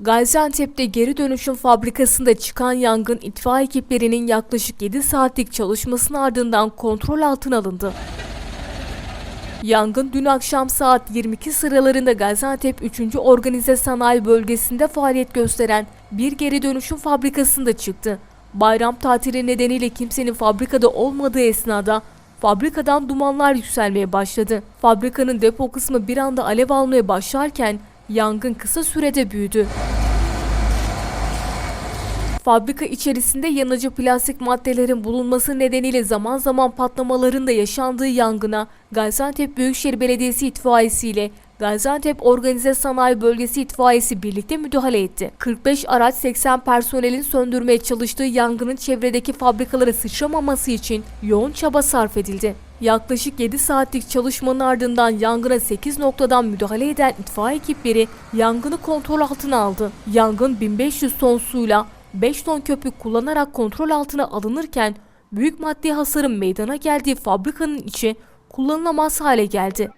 Gaziantep'te geri dönüşüm fabrikasında çıkan yangın itfaiye ekiplerinin yaklaşık 7 saatlik çalışmasının ardından kontrol altına alındı. Yangın dün akşam saat 22 sıralarında Gaziantep 3. Organize Sanayi Bölgesi'nde faaliyet gösteren bir geri dönüşüm fabrikasında çıktı. Bayram tatili nedeniyle kimsenin fabrikada olmadığı esnada fabrikadan dumanlar yükselmeye başladı. Fabrikanın depo kısmı bir anda alev almaya başlarken yangın kısa sürede büyüdü. Fabrika içerisinde yanıcı plastik maddelerin bulunması nedeniyle zaman zaman patlamaların da yaşandığı yangına Gaziantep Büyükşehir Belediyesi itfaiyesi ile Gaziantep Organize Sanayi Bölgesi itfaiyesi birlikte müdahale etti. 45 araç 80 personelin söndürmeye çalıştığı yangının çevredeki fabrikalara sıçramaması için yoğun çaba sarf edildi. Yaklaşık 7 saatlik çalışmanın ardından yangına 8 noktadan müdahale eden itfaiye ekipleri yangını kontrol altına aldı. Yangın 1500 ton suyla 5 ton köpük kullanarak kontrol altına alınırken büyük maddi hasarın meydana geldiği fabrikanın içi kullanılamaz hale geldi.